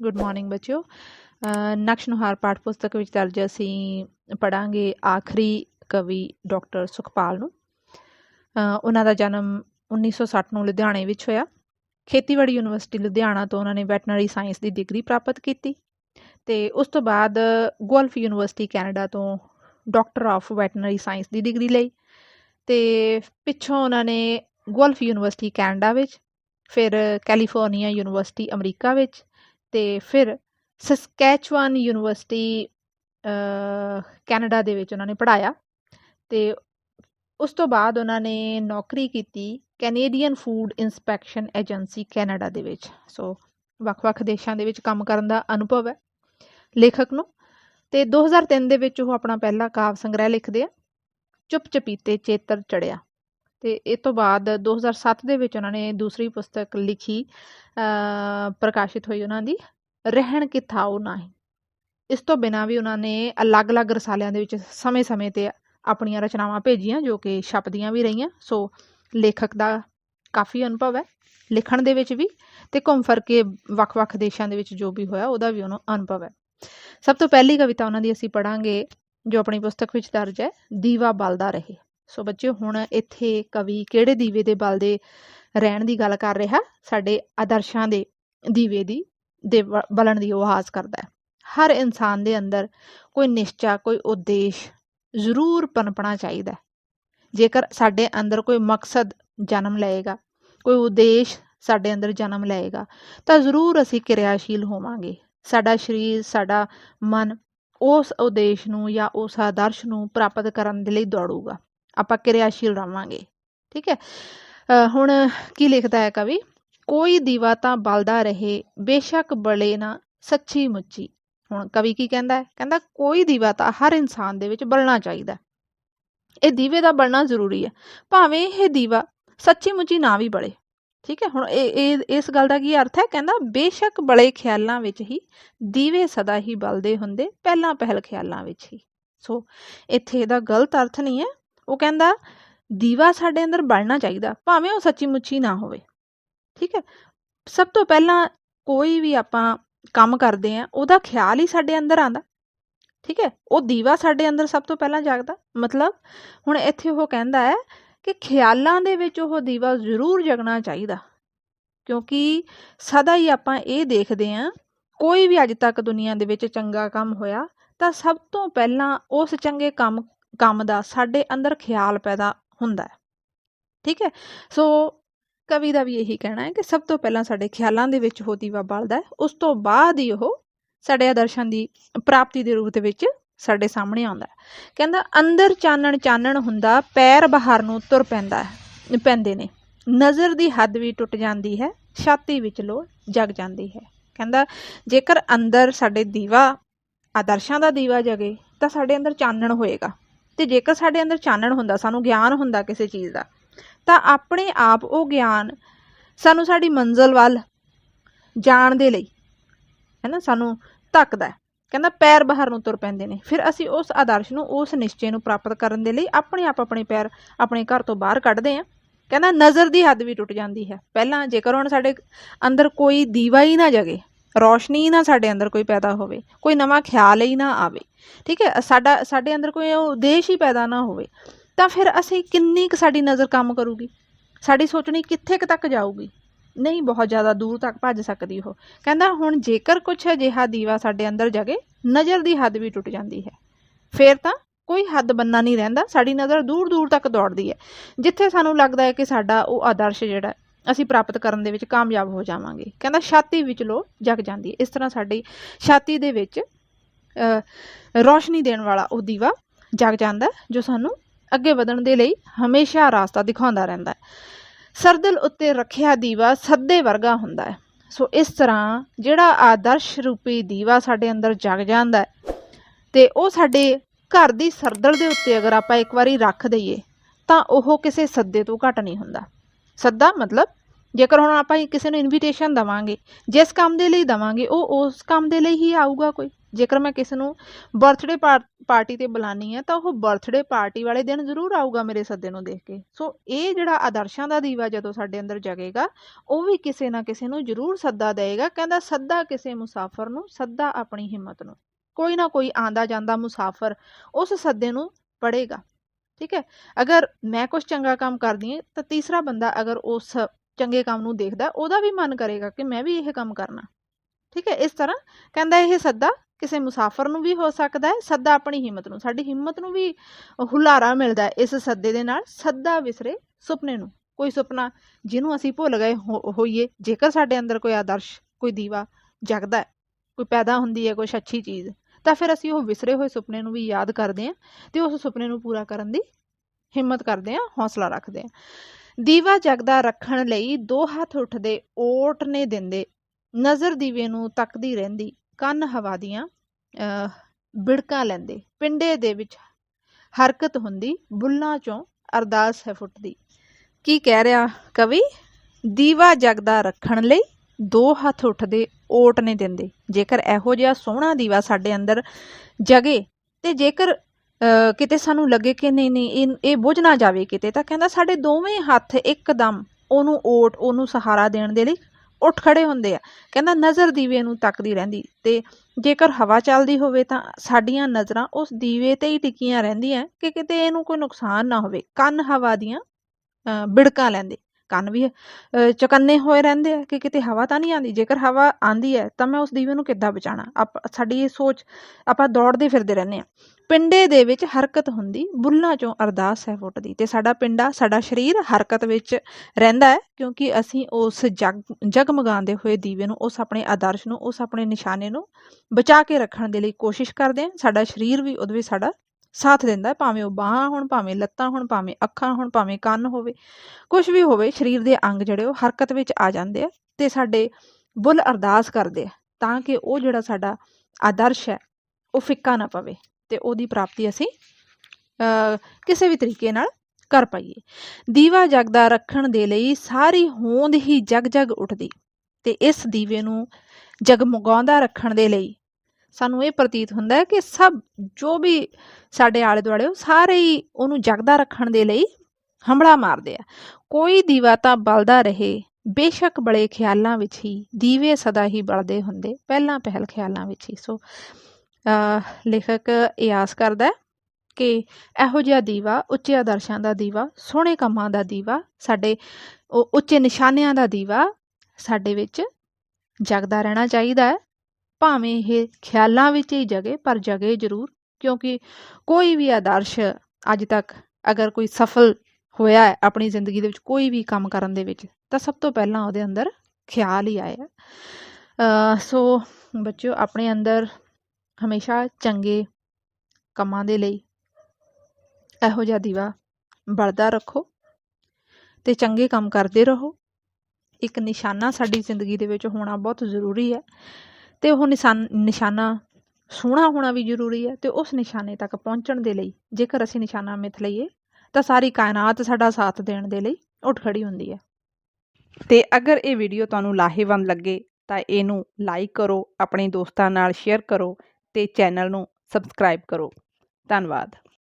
Good morning ਬੱਚਿਓ। ਨਕਸ਼ ਨੁਹਾਰ ਪਾਠ ਪੁਸਤਕ ਵਿੱਚ ਦਰਜ ਅਸੀਂ ਪੜਾਂਗੇ ਆਖਰੀ ਕਵੀ ਡਾਕਟਰ ਸੁਖਪਾਲ ਨੂੰ। ਉਹਨਾਂ ਦਾ ਜਨਮ 1960 ਨੂੰ ਲੁਧਿਆਣੇ ਵਿੱਚ ਹੋਇਆ। ਖੇਤੀਬਾੜੀ ਯੂਨੀਵਰਸਿਟੀ ਲੁਧਿਆਣਾ ਤੋਂ ਉਹਨਾਂ ਨੇ ਵੈਟਰਨਰੀ ਸਾਇੰਸ ਦੀ ਡਿਗਰੀ ਪ੍ਰਾਪਤ ਕੀਤੀ ਤੇ ਉਸ ਤੋਂ ਬਾਅਦ ਗੋਲਫ ਯੂਨੀਵਰਸਿਟੀ ਕੈਨੇਡਾ ਤੋਂ ਡਾਕਟਰ ਆਫ ਵੈਟਰਨਰੀ ਸਾਇੰਸ ਦੀ ਡਿਗਰੀ ਲਈ ਤੇ ਪਿੱਛੋਂ ਉਹਨਾਂ ਨੇ ਗੋਲਫ ਯੂਨੀਵਰਸਿਟੀ ਕੈਨੇਡਾ ਵਿੱਚ, ਫਿਰ ਕੈਲੀਫੋਰਨੀਆ ਯੂਨੀਵਰਸਿਟੀ ਅਮਰੀਕਾ ਵਿੱਚ ਅਤੇ ਫਿਰ ਸਸਕੈਚੁਆਨ ਯੂਨੀਵਰਸਿਟੀ ਕੈਨੇਡਾ ਦੇ ਵਿੱਚ ਉਹਨਾਂ ਨੇ ਪੜ੍ਹਾਇਆ ਅਤੇ ਉਸ ਤੋਂ ਬਾਅਦ ਉਹਨਾਂ ਨੇ ਨੌਕਰੀ ਕੀਤੀ Canadian food inspection agency Canada ਦੇ ਵਿੱਚ। ਸੋ ਵੱਖ-ਵੱਖ ਦੇਸ਼ਾਂ ਦੇ ਵਿੱਚ ਕੰਮ ਕਰਨ ਦਾ ਅਨੁਭਵ ਹੈ ਲੇਖਕ ਨੂੰ। ਤੇ 2003 ਦੇ ਵਿੱਚ ਉਹ ਆਪਣਾ ਪਹਿਲਾ ਕਾਵ ਸੰਗ੍ਰਹਿ ਲਿਖਦੇ ਆ ਚੁੱਪ ਚਪੀਤੇ ਚੇਤਰ ਚੜਿਆ ਅਤੇ ਇਹ ਤੋਂ ਬਾਅਦ 2007 ਦੇ ਵਿੱਚ ਉਹਨਾਂ ਨੇ ਦੂਸਰੀ ਪੁਸਤਕ ਲਿਖੀ ਪ੍ਰਕਾਸ਼ਿਤ ਹੋਈ ਉਹਨਾਂ ਦੀ, ਰਹਿਣ ਕਿਥਾਉ ਨਾਹੀਂ। ਇਸ ਤੋਂ ਬਿਨਾਂ ਵੀ ਉਹਨਾਂ ਨੇ ਅਲੱਗ-ਅਲੱਗ ਰਸਾਲਿਆਂ ਦੇ ਵਿੱਚ ਸਮੇਂ-ਸਮੇਂ ਤੇ ਆਪਣੀਆਂ ਰਚਨਾਵਾਂ ਭੇਜੀਆਂ, ਜੋ ਕਿ ਛਪਦੀਆਂ ਵੀ ਰਹੀਆਂ। ਸੋ ਲੇਖਕ ਦਾ ਕਾਫੀ ਅਨੁਭਵ ਹੈ, ਲਿਖਣ ਦੇ ਵਿੱਚ ਵੀ ਤੇ ਘੁੰਮ ਫਿਰ ਕੇ ਵੱਖ-ਵੱਖ ਦੇਸ਼ਾਂ ਦੇ ਵਿੱਚ ਜੋ ਵੀ ਹੋਇਆ, ਉਹਦਾ ਵੀ ਉਹਨੂੰ ਅਨੁਭਵ ਹੈ। ਸਭ ਤੋਂ ਪਹਿਲੀ ਕਵਿਤਾ ਉਹਨਾਂ ਦੀ ਅਸੀਂ ਪੜਾਂਗੇ ਜੋ ਆਪਣੀ ਪੁਸਤਕ ਵਿੱਚ ਦਰਜ ਹੈ, ਦੀਵਾ ਬਲਦਾ ਰਹੇ। ਸੋ ਬੱਚਿਓ, ਹੁਣ ਇੱਥੇ ਕਵੀ ਕਿਹੜੇ ਦੀਵੇ ਦੇ ਬਲ ਦੇ ਰਹਿਣ ਦੀ ਗੱਲ ਕਰ ਰਿਹਾ? ਸਾਡੇ ਆਦਰਸ਼ਾਂ ਦੇ ਦੀਵੇ ਦੀ, ਦੇ ਬਲਣ ਦੀ ਆਵਾਜ਼ ਕਰਦਾ ਹੈ। ਹਰ ਇਨਸਾਨ ਦੇ ਅੰਦਰ ਕੋਈ ਨਿਸ਼ਚਾ, ਕੋਈ ਉਦੇਸ਼ ਜ਼ਰੂਰ ਪਨਪਣਾ ਚਾਹੀਦਾ ਹੈ। ਜੇਕਰ ਸਾਡੇ ਅੰਦਰ ਕੋਈ ਮਕਸਦ ਜਨਮ ਲਏਗਾ, ਕੋਈ ਉਦੇਸ਼ ਸਾਡੇ ਅੰਦਰ ਜਨਮ ਲਏਗਾ, ਤਾਂ ਜ਼ਰੂਰ ਅਸੀਂ ਕਿਰਿਆਸ਼ੀਲ ਹੋਵਾਂਗੇ। ਸਾਡਾ ਸਰੀਰ, ਸਾਡਾ ਮਨ ਉਸ ਉਦੇਸ਼ ਨੂੰ ਜਾਂ ਉਸ ਆਦਰਸ਼ ਨੂੰ ਪ੍ਰਾਪਤ ਕਰਨ ਦੇ ਲਈ ਦੌੜੂਗਾ। ਆਪਾਂ ਕਿਰਿਆਸ਼ੀਲ ਰਵਾਂਗੇ, ਠੀਕ ਹੈ? ਹੁਣ ਕੀ ਲਿਖਦਾ ਹੈ ਕਵੀ? ਕੋਈ ਦੀਵਾ ਤਾਂ ਬਲਦਾ ਰਹੇ, ਬੇਸ਼ੱਕ ਬਲੇ ਨਾ ਸੱਚੀ ਮੁੱਚੀ। ਹੁਣ ਕਵੀ ਕੀ ਕਹਿੰਦਾ ਹੈ? ਕਹਿੰਦਾ, ਕੋਈ ਦੀਵਾ ਤਾਂ ਹਰ ਇਨਸਾਨ ਦੇ ਵਿੱਚ ਬਲਣਾ ਚਾਹੀਦਾ ਇਹ ਦੀਵੇ ਦਾ ਬਲਣਾ ਜ਼ਰੂਰੀ ਹੈ। ਭਾਵੇਂ ਇਹ ਦੀਵਾ ਸੱਚੀ ਮੁੱਚੀ ਨਾ ਵੀ ਬਲੇ, ਠੀਕ ਹੈ? ਹੁਣ ਇਹ ਇਹ, ਇਸ ਗੱਲ ਦਾ ਕੀ ਅਰਥ ਹੈ? ਕਹਿੰਦਾ, ਬੇਸ਼ੱਕ ਬਲੇ ਖਿਆਲਾਂ ਵਿੱਚ ਹੀ ਦੀਵੇ ਸਦਾ ਹੀ ਬਲਦੇ ਹੁੰਦੇ ਪਹਿਲਾਂ ਪਹਿਲ ਖਿਆਲਾਂ ਵਿੱਚ ਹੀ। ਸੋ, ਇੱਥੇ ਇਹਦਾ ਗਲਤ ਅਰਥ ਨਹੀਂ ਹੈ। ਉਹ ਕਹਿੰਦਾ, ਦੀਵਾ ਸਾਡੇ ਅੰਦਰ ਬਲਣਾ ਚਾਹੀਦਾ, ਭਾਵੇਂ ਉਹ ਸੱਚੀ ਮੁੱਚੀ ਨਾ ਹੋਵੇ। ਠੀਕ ਹੈ? ਸਭ ਤੋਂ ਪਹਿਲਾਂ ਕੋਈ ਵੀ ਆਪਾਂ ਕੰਮ ਕਰਦੇ ਆ ਉਹਦਾ ਖਿਆਲ ਹੀ ਸਾਡੇ ਅੰਦਰ ਆਂਦਾ ਠੀਕ ਹੈ? ਉਹ ਦੀਵਾ ਸਾਡੇ ਅੰਦਰ ਸਭ ਤੋਂ ਪਹਿਲਾਂ ਜਾਗਦਾ। ਮਤਲਬ, ਹੁਣ ਇੱਥੇ ਉਹ ਕਹਿੰਦਾ ਹੈ ਕਿ ਖਿਆਲਾਂ ਦੇ ਵਿੱਚ ਉਹ ਦੀਵਾ ਜ਼ਰੂਰ ਜਗਣਾ ਚਾਹੀਦਾ। ਕਿਉਂਕਿ ਸਦਾ ਹੀ ਆਪਾਂ ਇਹ ਦੇਖਦੇ ਆ ਕੋਈ ਵੀ ਅੱਜ ਤੱਕ ਦੁਨੀਆ ਦੇ ਵਿੱਚ ਚੰਗਾ ਕੰਮ ਹੋਇਆ, ਤਾਂ ਸਭ ਤੋਂ ਪਹਿਲਾਂ ਉਸ ਚੰਗੇ ਕੰਮ ਕੰਮ ਦਾ, ਸਾਡੇ ਅੰਦਰ ਖਿਆਲ ਪੈਦਾ ਹੁੰਦਾ ਹੈ। ਠੀਕ ਹੈ? ਸੋ ਕਵੀ ਦਾ ਵੀ ਇਹੀ ਕਹਿਣਾ ਹੈ ਕਿ ਸਭ ਤੋਂ ਪਹਿਲਾਂ ਸਾਡੇ ਖਿਆਲਾਂ ਦੇ ਵਿੱਚ ਉਹ ਦੀਵਾ ਬਲਦਾ ਹੈ, ਉਸ ਤੋਂ ਬਾਅਦ ਹੀ ਉਹ ਸਾਡੇ ਆਦਰਸ਼ਾਂ ਦੀ ਪ੍ਰਾਪਤੀ ਦੇ ਰੂਪ ਦੇ ਵਿੱਚ ਸਾਡੇ ਸਾਹਮਣੇ ਆਉਂਦਾ ਹੈ। ਕਹਿੰਦਾ, ਅੰਦਰ ਚਾਨਣ ਚਾਨਣ ਹੁੰਦਾ, ਪੈਰ ਬਾਹਰ ਨੂੰ ਤੁਰ ਪੈਂਦਾ ਹੈ, ਪੈਂਦੇ ਨੇ। ਨਜ਼ਰ ਦੀ ਹੱਦ ਵੀ ਟੁੱਟ ਜਾਂਦੀ ਹੈ, ਛਾਤੀ ਵਿੱਚ ਲੋੜ ਜਗ ਜਾਂਦੀ ਹੈ। ਕਹਿੰਦਾ, ਜੇਕਰ ਅੰਦਰ ਸਾਡੇ ਦੀਵਾ, ਆਦਰਸ਼ਾਂ ਦਾ ਦੀਵਾ ਜਗੇ, ਤਾਂ ਸਾਡੇ ਅੰਦਰ ਚਾਨਣ ਹੋਏਗਾ। ਤੇ ਜੇਕਰ ਸਾਡੇ ਅੰਦਰ ਚਾਨਣ ਹੁੰਦਾ, ਸਾਨੂੰ ਗਿਆਨ ਹੁੰਦਾ ਕਿਸੇ ਚੀਜ਼ ਦਾ, ਤਾਂ ਆਪਣੇ ਆਪ ਉਹ ਗਿਆਨ ਸਾਨੂੰ ਸਾਡੀ ਮੰਜ਼ਲ ਵੱਲ ਜਾਣ ਦੇ ਲਈ, ਹੈ ਨਾ, ਸਾਨੂੰ ਧੱਕਦਾ ਕਹਿੰਦਾ ਪੈਰ ਬਾਹਰ ਨੂੰ ਤੁਰ ਪੈਂਦੇ ਨੇ। ਫਿਰ ਅਸੀਂ ਉਸ ਆਦਰਸ਼ ਨੂੰ, ਉਸ ਨਿਸ਼ਚੇ ਨੂੰ ਪ੍ਰਾਪਤ ਕਰਨ ਦੇ ਲਈ ਆਪਣੇ ਆਪ ਆਪਣੇ ਪੈਰ ਆਪਣੇ ਘਰ ਤੋਂ ਬਾਹਰ ਕੱਢਦੇ ਹਾਂ। ਕਹਿੰਦਾ ਨਜ਼ਰ ਦੀ ਹੱਦ ਵੀ ਟੁੱਟ ਜਾਂਦੀ ਹੈ। ਪਹਿਲਾਂ ਜੇਕਰ ਹੁਣ ਸਾਡੇ ਅੰਦਰ ਕੋਈ ਦੀਵਾ ਹੀ ਨਾ ਜਗੇ ਰੋਸ਼ਨੀ ਹੀ ਨਾ ਸਾਡੇ ਅੰਦਰ ਕੋਈ ਪੈਦਾ ਹੋਵੇ, ਕੋਈ ਨਵਾਂ ਖਿਆਲ ਹੀ ਨਾ ਆਵੇ, ਠੀਕ ਹੈ? ਸਾਡਾ, ਸਾਡੇ ਅੰਦਰ ਕੋਈ ਉਦੇਸ਼ ਹੀ ਪੈਦਾ ਨਾ ਹੋਵੇ, ਤਾਂ ਫਿਰ ਅਸੀਂ ਕਿੰਨੀ ਕੁ ਸਾਡੀ ਨਜ਼ਰ ਕੰਮ ਕਰੂਗੀ? ਸਾਡੀ ਸੋਚਣੀ ਕਿੱਥੇ ਕੁ ਤੱਕ ਜਾਊਗੀ? ਨਹੀਂ, ਬਹੁਤ ਜ਼ਿਆਦਾ ਦੂਰ ਤੱਕ ਭੱਜ ਸਕਦੀ ਉਹ। ਕਹਿੰਦਾ, ਹੁਣ ਜੇਕਰ ਕੁਛ ਅਜਿਹਾ ਦੀਵਾ ਸਾਡੇ ਅੰਦਰ ਜਗੇ, ਨਜ਼ਰ ਦੀ ਹੱਦ ਵੀ ਟੁੱਟ ਜਾਂਦੀ ਹੈ। ਫਿਰ ਤਾਂ ਕੋਈ ਹੱਦ ਬੰਨਾ ਨਹੀਂ ਰਹਿੰਦਾ, ਸਾਡੀ ਨਜ਼ਰ ਦੂਰ ਦੂਰ ਤੱਕ ਦੌੜਦੀ ਹੈ। ਜਿੱਥੇ ਸਾਨੂੰ ਲੱਗਦਾ ਹੈ ਕਿ ਸਾਡਾ ਉਹ ਆਦਰਸ਼ ਜਿਹੜਾ ਅਸੀਂ ਪ੍ਰਾਪਤ ਕਰਨ ਦੇ ਵਿੱਚ ਕਾਮਯਾਬ ਹੋ ਜਾਵਾਂਗੇ। ਕਹਿੰਦਾ ਛਾਤੀ ਵਿੱਚ ਲੋ ਜਗ ਜਾਂਦੀ ਹੈ। ਇਸ ਤਰ੍ਹਾਂ ਸਾਡੀ ਛਾਤੀ ਦੇ ਵਿੱਚ ਅ, ਰੌਸ਼ਨੀ ਦੇਣ ਵਾਲਾ ਉਹ ਦੀਵਾ ਜਗ ਜਾਂਦਾ ਜੋ ਸਾਨੂੰ ਅੱਗੇ ਵਧਣ ਦੇ ਲਈ ਹਮੇਸ਼ਾ ਰਾਸਤਾ ਦਿਖਾਉਂਦਾ ਰਹਿੰਦਾ ਹੈ। ਸਰਦਲ ਉੱਤੇ ਰੱਖਿਆ ਦੀਵਾ ਸੱਦੇ ਵਰਗਾ ਹੁੰਦਾ ਹੈ। ਸੋ ਇਸ ਤਰ੍ਹਾਂ ਜਿਹੜਾ ਆਦਰਸ਼ ਰੂਪੀ ਦੀਵਾ ਸਾਡੇ ਅੰਦਰ ਜਗ ਜਾਂਦਾ ਹੈ ਤੇ ਉਹ ਸਾਡੇ ਘਰ ਦੀ ਸਰਦਲ ਦੇ ਉੱਤੇ ਅਗਰ ਆਪਾਂ ਇੱਕ ਵਾਰੀ ਰੱਖ ਦਈਏ ਤਾਂ ਉਹ ਕਿਸੇ ਸੱਦੇ ਤੋਂ ਘੱਟ ਨਹੀਂ ਹੁੰਦਾ। ਸੱਦਾ ਮਤਲਬ ਜੇਕਰ ਹੁਣ ਆਪਾਂ ਕਿਸੇ ਨੂੰ ਇਨਵੀਟੇਸ਼ਨ ਦਵਾਂਗੇ, ਜਿਸ ਕੰਮ ਦੇ ਲਈ ਦਵਾਂਗੇ, ਉਹ ਉਸ ਕੰਮ ਦੇ ਲਈ ਹੀ ਆਊਗਾ ਕੋਈ। ਜੇਕਰ ਮੈਂ ਕਿਸੇ ਨੂੰ ਬਰਥਡੇ ਪਾਰਟੀ ਤੇ ਬੁਲਾਨੀ ਹੈ, ਤਾਂ ਉਹ ਬਰਥਡੇ ਪਾਰਟੀ ਵਾਲੇ ਦਿਨ ਜ਼ਰੂਰ ਆਊਗਾ ਮੇਰੇ ਸੱਦੇ ਨੂੰ ਦੇਖ ਕੇ। ਸੋ ਇਹ ਜਿਹੜਾ ਆਦਰਸ਼ਾਂ ਦਾ ਦੀਵਾ ਜਦੋਂ ਸਾਡੇ ਅੰਦਰ ਜਗੇਗਾ, ਉਹ ਵੀ ਕਿਸੇ ਨਾ ਕਿਸੇ ਨੂੰ ਜ਼ਰੂਰ ਸੱਦਾ ਦੇਵੇਗਾ ਕਹਿੰਦਾ ਸੱਦਾ ਕਿਸੇ ਮੁਸਾਫਰ ਨੂੰ, ਸੱਦਾ ਆਪਣੀ ਹਿੰਮਤ ਨੂੰ। ਕੋਈ ਨਾ ਕੋਈ ਆਂਦਾ ਜਾਂਦਾ ਮੁਸਾਫਰ ਉਸ ਸੱਦੇ ਨੂੰ ਪੜੇਗਾ ਠੀਕ ਹੈ? ਅਗਰ ਮੈਂ ਕੁਝ ਚੰਗਾ ਕੰਮ ਕਰਦੀ ਹਾਂ, ਤਾਂ ਤੀਸਰਾ ਬੰਦਾ ਅਗਰ ਉਸ ਚੰਗੇ ਕੰਮ ਨੂੰ ਦੇਖਦਾ, ਉਹਦਾ ਵੀ ਮਨ ਕਰੇਗਾ ਕਿ ਮੈਂ ਵੀ ਇਹ ਕੰਮ ਕਰਨਾ। ਠੀਕ ਹੈ, ਇਸ ਤਰ੍ਹਾਂ ਕਹਿੰਦਾ ਇਹ ਸੱਦਾ ਕਿਸੇ ਮੁਸਾਫਰ ਨੂੰ ਵੀ ਹੋ ਸਕਦਾ ਹੈ, ਸੱਦਾ ਆਪਣੀ ਹਿੰਮਤ ਨੂੰ, ਸਾਡੀ ਹਿੰਮਤ ਨੂੰ ਵੀ ਹੁਲਾਰਾ ਮਿਲਦਾ ਹੈ ਇਸ ਸੱਦੇ ਦੇ ਨਾਲ, ਸੱਦਾ ਵਿਸਰੇ ਸੁਪਨੇ ਨੂੰ। ਕੋਈ ਸੁਪਨਾ ਜਿਹਨੂੰ ਅਸੀਂ ਭੁੱਲ ਗਏ ਹੋ- ਹੋਈਏ, ਜੇਕਰ ਸਾਡੇ ਅੰਦਰ ਕੋਈ ਆਦਰਸ਼, ਕੋਈ ਦੀਵਾ ਜਗਦਾ ਹੈ, ਕੋਈ ਪੈਦਾ ਹੁੰਦੀ ਹੈ, ਕੁਛ ਅੱਛੀ ਚੀਜ਼, ਤਾਂ ਫਿਰ ਅਸੀਂ ਉਹ ਵਿਸਰੇ ਹੋਏ ਸੁਪਨੇ ਨੂੰ ਵੀ ਯਾਦ ਕਰਦੇ ਹਾਂ ਤੇ ਉਸ ਸੁਪਨੇ ਨੂੰ ਪੂਰਾ ਕਰਨ ਦੀ ਹਿੰਮਤ ਕਰਦੇ ਹਾਂ, ਹੌਸਲਾ ਰੱਖਦੇ ਹਾਂ। ਦੀਵਾ ਜਗਦਾ ਰੱਖਣ ਲਈ ਦੋ ਹੱਥ ਉੱਠਦੇ ਓਟ ਨੇ ਦਿੰਦੇ। ਨਜ਼ਰ ਦੀਵੇ ਨੂੰ ਤੱਕਦੀ ਰਹਿੰਦੀ, ਕੰਨ ਹਵਾ ਦੀਆਂ ਬਿੜਕਾਂ ਲੈਂਦੇ। ਪਿੰਡੇ ਦੇ ਵਿੱਚ ਹਰਕਤ ਹੁੰਦੀ, ਬੁੱਲਾਂ ਚੋਂ ਅਰਦਾਸ ਹੈ ਫੁੱਟਦੀ। ਕੀ ਕਹਿ ਰਿਹਾ ਕਵੀ? ਦੀਵਾ ਜਗਦਾ ਰੱਖਣ ਲਈ ਦੋ ਹੱਥ ਉੱਠਦੇ ਓਟ ਨੇ ਦਿੰਦੇ। ਜੇਕਰ ਇਹੋ ਜਿਹਾ ਸੋਹਣਾ ਦੀਵਾ ਸਾਡੇ ਅੰਦਰ ਜਗੇ ਤੇ ਜੇਕਰ ਕਿਤੇ ਸਾਨੂੰ ਲੱਗੇ ਕਿ ਨਹੀਂ ਨਹੀਂ ਇਹ ਇਹ ਬੁਝ ਨਾ ਜਾਵੇ ਕਿਤੇ ਤਾਂ ਕਹਿੰਦਾ ਸਾਡੇ ਦੋਵੇਂ ਹੱਥ ਇੱਕਦਮ ਉਹਨੂੰ ਓਟ ਉਹਨੂੰ ਸਹਾਰਾ ਦੇਣ ਦੇ ਲਈ ਉੱਠ ਖੜੇ ਹੁੰਦੇ ਆ। ਕਹਿੰਦਾ ਨਜ਼ਰ ਦੀਵੇ ਨੂੰ ਤੱਕਦੀ ਰਹਿੰਦੀ ਤੇ ਜੇਕਰ ਹਵਾ ਚੱਲਦੀ ਹੋਵੇ ਤਾਂ ਸਾਡੀਆਂ ਨਜ਼ਰਾਂ ਉਸ ਦੀਵੇ ਤੇ ਹੀ ਟਿਕੀਆਂ ਰਹਿੰਦੀਆਂ ਕਿ ਕਿਤੇ ਇਹਨੂੰ ਕੋਈ ਨੁਕਸਾਨ ਨਾ ਹੋਵੇ ਕੰਨ ਹਵਾ ਦੀਆਂ ਅਹ, ਬਿੜਕਾਂ ਲੈਂਦੇ। ਕੰਨ ਵੀ ਅਹ, ਚੁਕੰਨੇ ਹੋਏ ਰਹਿੰਦੇ ਆ ਕਿ ਕਿਤੇ ਹਵਾ ਤਾਂ ਨਹੀਂ ਆਂਦੀ ਜੇਕਰ ਹਵਾ ਆਂਦੀ ਹੈ ਤਾਂ ਮੈਂ ਉਸ ਦੀਵੇ ਨੂੰ ਕਿੱਦਾਂ ਬਚਾਣਾ ਸਾਡੀ ਇਹ ਸੋਚ ਆਪਾਂ ਦੌੜਦੇ ਫਿਰਦੇ ਰਹਿੰਦੇ ਆ। ਪਿੰਡੇ ਦੇ ਵਿੱਚ ਹਰਕਤ ਹੁੰਦੀ ਬੁੱਲਾਂ ਚੋਂ ਅਰਦਾਸ ਹੈ ਫੁੱਟਦੀ ਤੇ ਸਾਡਾ ਪਿੰਡਾ ਸਾਡਾ ਸਰੀਰ ਹਰਕਤ ਵਿੱਚ ਰਹਿੰਦਾ ਹੈ ਕਿਉਂਕਿ ਅਸੀਂ ਉਸ ਜਗ ਜਗਮਗਾਉਂਦੇ ਹੋਏ ਦੀਵੇ ਨੂੰ ਉਸ ਆਪਣੇ ਆਦਰਸ਼ ਨੂੰ ਉਸ ਆਪਣੇ ਨਿਸ਼ਾਨੇ ਨੂੰ ਬਚਾ ਕੇ ਰੱਖਣ ਦੇ ਲਈ ਕੋਸ਼ਿਸ਼ ਕਰਦੇ ਹਾਂ। ਸਾਡਾ ਸਰੀਰ ਵੀ ਉਹਦੇ ਵਿੱਚ ਸਾਡਾ ਸਾਥ ਦਿੰਦਾ ਹੈ, ਭਾਵੇਂ ਉਹ ਬਾਹਾਂ ਹੋਣ ਭਾਵੇਂ ਲੱਤਾਂ ਹੋਣ ਭਾਵੇਂ ਅੱਖਾਂ ਹੋਣ ਭਾਵੇਂ ਕੰਨ ਹੋਵੇ ਕੁਝ ਵੀ ਹੋਵੇ ਸਰੀਰ ਦੇ ਅੰਗ ਜਿਹੜੇ ਉਹ ਹਰਕਤ ਵਿੱਚ ਆ ਜਾਂਦੇ ਆ ਤੇ ਸਾਡੇ ਬੁੱਲ ਅਰਦਾਸ ਕਰਦੇ ਆ ਤਾਂ ਕਿ ਉਹ ਜਿਹੜਾ ਸਾਡਾ ਆਦਰਸ਼ ਹੈ ਉਹ ਫਿੱਕਾ ਨਾ ਪਵੇ ਤੇ ਉਹਦੀ ਪ੍ਰਾਪਤੀ ਅਸੀਂ ਅ, ਕਿਸੇ ਵੀ ਤਰੀਕੇ ਨਾਲ ਕਰ ਪਾਈਏ। ਦੀਵਾ ਜਗਦਾ ਰੱਖਣ ਦੇ ਲਈ ਸਾਰੀ ਹੋਂਦ ਹੀ ਜਗ ਜਗ ਉੱਠਦੀ ਤੇ ਇਸ ਦੀਵੇ ਨੂੰ ਜਗਮਗਾਉਂਦਾ ਰੱਖਣ ਦੇ ਲਈ ਸਾਨੂੰ ਇਹ ਪ੍ਰਤੀਤ ਹੁੰਦਾ ਹੈ ਕਿ ਸਭ, ਜੋ ਵੀ ਸਾਡੇ ਆਲੇ ਦੁਆਲੇ ਉਹ ਸਾਰੇ ਹੀ ਉਹਨੂੰ ਜਗਦਾ ਰੱਖਣ ਦੇ ਲਈ ਹਮਲਾ ਮਾਰਦੇ ਆ। ਕੋਈ ਦੀਵਾ ਤਾਂ ਬਲਦਾ ਰਹੇ, ਬੇਸ਼ੱਕ ਬੜੇ ਖਿਆਲਾਂ ਵਿੱਚ ਹੀ, ਦੀਵੇ ਸਦਾ ਹੀ ਬਲਦੇ ਹੁੰਦੇ, ਪਹਿਲਾਂ ਪਹਿਲ ਖਿਆਲਾਂ ਵਿੱਚ ਹੀ। ਸੋ ਲੇਖਕ ਇਹ ਆਸ ਕਰਦਾ ਕਿ ਇਹੋ ਜਿਹਾ ਦੀਵਾ, ਉੱਚੇ ਆਦਰਸ਼ਾਂ ਦਾ ਦੀਵਾ, ਸੋਹਣੇ ਕੰਮਾਂ ਦਾ ਦੀਵਾ, ਸਾਡੇ ਉੱਚੇ ਨਿਸ਼ਾਨਿਆਂ ਦਾ ਦੀਵਾ ਸਾਡੇ ਵਿੱਚ ਜਗਦਾ ਰਹਿਣਾ ਚਾਹੀਦਾ ਹੈ। ਭਾਵੇਂ ਇਹ ਖਿਆਲਾਂ ਵਿੱਚ ਹੀ ਜਗੇ ਪਰ ਜਗੇ ਜ਼ਰੂਰ ਕਿਉਂਕਿ ਕੋਈ ਵੀ ਆਦਰਸ਼ ਅੱਜ ਤੱਕ ਅਗਰ ਕੋਈ ਸਫਲ ਹੋਇਆ ਹੈ ਆਪਣੀ ਜ਼ਿੰਦਗੀ ਦੇ ਵਿੱਚ ਕੋਈ ਵੀ ਕੰਮ ਕਰਨ ਦੇ ਵਿੱਚ ਤਾਂ ਸਭ ਤੋਂ ਪਹਿਲਾਂ ਉਹਦੇ ਅੰਦਰ ਖਿਆਲ ਹੀ ਆਇਆ। ਅ, ਸੋ ਬੱਚਿਓ ਆਪਣੇ ਅੰਦਰ ਹਮੇਸ਼ਾ ਚੰਗੇ ਕੰਮਾਂ ਦੇ ਲਈ ਇਹੋ ਜਿਹਾ ਦੀਵਾ ਬਲਦਾ ਰੱਖੋ ਤੇ ਚੰਗੇ ਕੰਮ ਕਰਦੇ ਰਹੋ। ਇੱਕ ਨਿਸ਼ਾਨਾ ਸਾਡੀ ਜ਼ਿੰਦਗੀ ਦੇ ਵਿੱਚ ਹੋਣਾ ਬਹੁਤ ਜ਼ਰੂਰੀ ਹੈ। ਅਤੇ ਉਹ ਨਿਸ਼ਾਨ, ਨਿਸ਼ਾਨਾ ਸੋਹਣਾ ਹੋਣਾ ਵੀ ਜ਼ਰੂਰੀ ਹੈ ਅਤੇ ਉਸ ਨਿਸ਼ਾਨੇ ਤੱਕ ਪਹੁੰਚਣ ਦੇ ਲਈ, ਜੇਕਰ ਅਸੀਂ ਨਿਸ਼ਾਨਾ ਮਿੱਥ ਲਈਏ, ਤਾਂ ਸਾਰੀ ਕਾਇਨਾਤ ਸਾਡਾ ਸਾਥ ਦੇਣ ਦੇ ਲਈ ਉੱਠ ਖੜੀ ਹੁੰਦੀ ਹੈ। ਤੇ ਅਗਰ ਇਹ ਵੀਡੀਓ ਤੁਹਾਨੂੰ ਲਾਹੇਵੰਦ ਲੱਗੇ, ਤਾਂ ਇਹਨੂੰ ਲਾਈਕ ਕਰੋ, ਆਪਣੇ ਦੋਸਤਾਂ ਨਾਲ ਸ਼ੇਅਰ ਕਰੋ ਤੇ ਚੈਨਲ ਨੂੰ ਸਬਸਕ੍ਰਾਈਬ ਕਰੋ। ਧੰਨਵਾਦ।